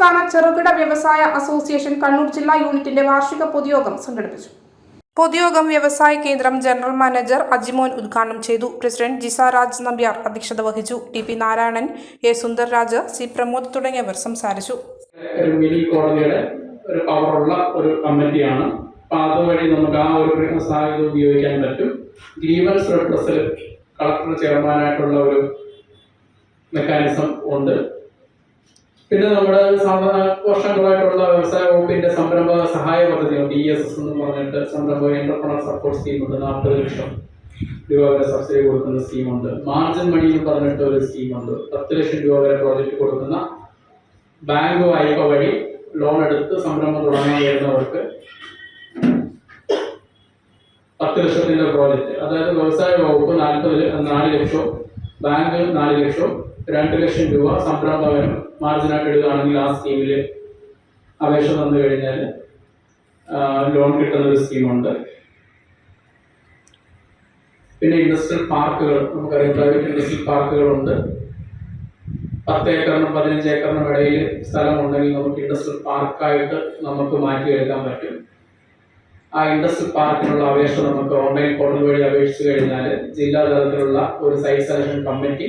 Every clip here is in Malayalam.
സംസ്ഥാന ചെറുകിട വ്യവസായ അസോസിയേഷൻ കണ്ണൂർ ജില്ലാ യൂണിറ്റിന്റെ വാർഷിക പൊതുയോഗം സംഘടിപ്പിച്ചു. പൊതുയോഗം വ്യവസായ കേന്ദ്രം ജനറൽ മാനേജർ അജിമോൻ ഉദ്ഘാടനം ചെയ്തു. പ്രസിഡന്റ് ജിസ രാജ് നമ്പ്യാർ അധ്യക്ഷത വഹിച്ചു. T P Narayanan A Sundarraj C Pramod തുടങ്ങിയവർ സംസാരിച്ചു. ഒരു മിനി കോടതിയുടെ ഒരു പവറുള്ള ഒരു കമ്മിറ്റിയാണ്. അപ്പൊ അതുവഴി നമുക്ക് ആ ഒരു സാധ്യത ഉപയോഗിക്കാൻ പറ്റും. ഗ്രീവൻസ് റിപ്രസൽ കളക്ടർ ചെയർമാനായിട്ടുള്ള ഒരു മെക്കാനിസം ഉണ്ട്. പിന്നെ നമ്മുടെ സാധാരണ വർഷങ്ങളായിട്ടുള്ള വ്യവസായ വകുപ്പിന്റെ സംരംഭ സഹായ പദ്ധതി ഡി എസ് എസ് എന്ന് പറഞ്ഞിട്ട് സംരംഭ എന്റർപ്രണർ സപ്പോർട്ട് സ്കീം ഉണ്ട്. നാൽപ്പത് ലക്ഷം രൂപ വരെ സബ്സിഡി കൊടുക്കുന്ന സ്കീമുണ്ട് മാർജിൻ മണി എന്ന് പറഞ്ഞിട്ട് ഒരു സ്കീമുണ്ട് പത്ത് ലക്ഷം രൂപ വരെ പ്രോജക്റ്റ് കൊടുക്കുന്ന ബാങ്ക് വായ്പ വഴി ലോൺ എടുത്ത് സംരംഭം തുടങ്ങാൻ വരുന്നവർക്ക് പത്ത് ലക്ഷത്തിന്റെ പ്രോജക്റ്റ് അതായത് വ്യവസായ വകുപ്പ് നാൽപ്പത് നാല് ലക്ഷവും ബാങ്ക് നാല് ലക്ഷവും രണ്ട് ലക്ഷം രൂപ സംരംഭകനും മാർജിനായിട്ട് എടുക്കുകയാണെങ്കിൽ ആ സ്കീമിൽ അപേക്ഷ തന്നു കഴിഞ്ഞാൽ ലോൺ കിട്ടുന്ന ഒരു സ്കീമുണ്ട് പിന്നെ ഇൻഡസ്ട്രിയൽ പാർക്കുകൾ നമുക്കറിയാം പ്രൈവറ്റ് ഇൻഡസ്ട്രിയൽ പാർക്കുകളുണ്ട് പത്ത് ഏക്കറിനും പതിനഞ്ച് ഏക്കറിനും ഇടയിൽ സ്ഥലമുണ്ടെങ്കിൽ നമുക്ക് ഇൻഡസ്ട്രിയൽ പാർക്കായിട്ട് നമുക്ക് മാറ്റിയെടുക്കാൻ പറ്റും. ആ ഇൻഡസ്ട്രിയൽ പാർക്കിനുള്ള അപേക്ഷ നമുക്ക് ഓൺലൈൻ പോർട്ടൽ വഴി അപേക്ഷിച്ച് കഴിഞ്ഞാൽ ജില്ലാ തലത്തിലുള്ള ഒരു സൈറ്റ് സെലക്ഷൻ കമ്മിറ്റി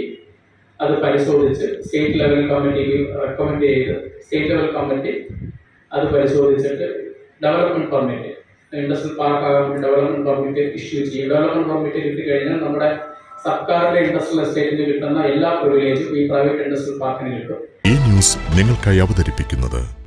അത് പരിശോധിച്ച് സ്റ്റേറ്റ് ലെവൽ കമ്മിറ്റിക്ക് റെക്കമെൻഡ് ചെയ്ത് സ്റ്റേറ്റ് ലെവൽ കമ്മിറ്റി അത് പരിശോധിച്ചിട്ട് ഡെവലപ്മെന്റ് പെർമിറ്റ് ഇൻഡസ്ട്രിയൽ പാർക്ക് ആകാൻ ഡെവലപ്മെന്റ് പെർമിറ്റ് ഇഷ്യൂ ചെയ്യും. ഡെവലപ്മെന്റ് പെർമിറ്റ് കിട്ടി കഴിഞ്ഞാൽ നമ്മുടെ സർക്കാരിന്റെ ഇൻഡസ്ട്രിയൽ എസ്റ്റേറ്റിന് കിട്ടുന്ന എല്ലാ പ്രിവിലേജും ഈ പ്രൈവറ്റ് ഇൻഡസ്ട്രിയൽ പാർക്കിന് കിട്ടും. ഈ ന്യൂസ് നിങ്ങൾക്കായി അവതരിപ്പിക്കുന്നത്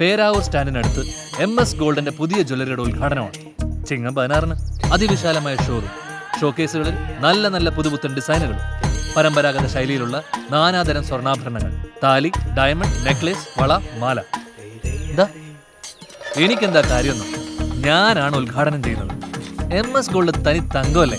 പേരാവൂർ സ്റ്റാൻഡിനടുത്ത് എം എസ് ഗോൾഡിന്റെ പുതിയ ജ്വല്ലറിയുടെ ഉദ്ഘാടനമാണ്. ചിങ്ങം പതിനാറിന് അതിവിശാലമായ ഷോറൂം ഷോക്കേസുകളിൽ നല്ല നല്ല പുതുപുത്തൻ ഡിസൈനുകൾ പരമ്പരാഗത ശൈലിയിലുള്ള നാനാതരം സ്വർണാഭരണങ്ങൾ താലി ഡയമണ്ട് നെക്ലേസ് വള മാല. എന്താ എനിക്കെന്താ കാര്യമൊന്നും? ഞാനാണ് ഉദ്ഘാടനം ചെയ്യുന്നത്. എം എസ് ഗോൾഡ് തനി തങ്കമല്ലേ?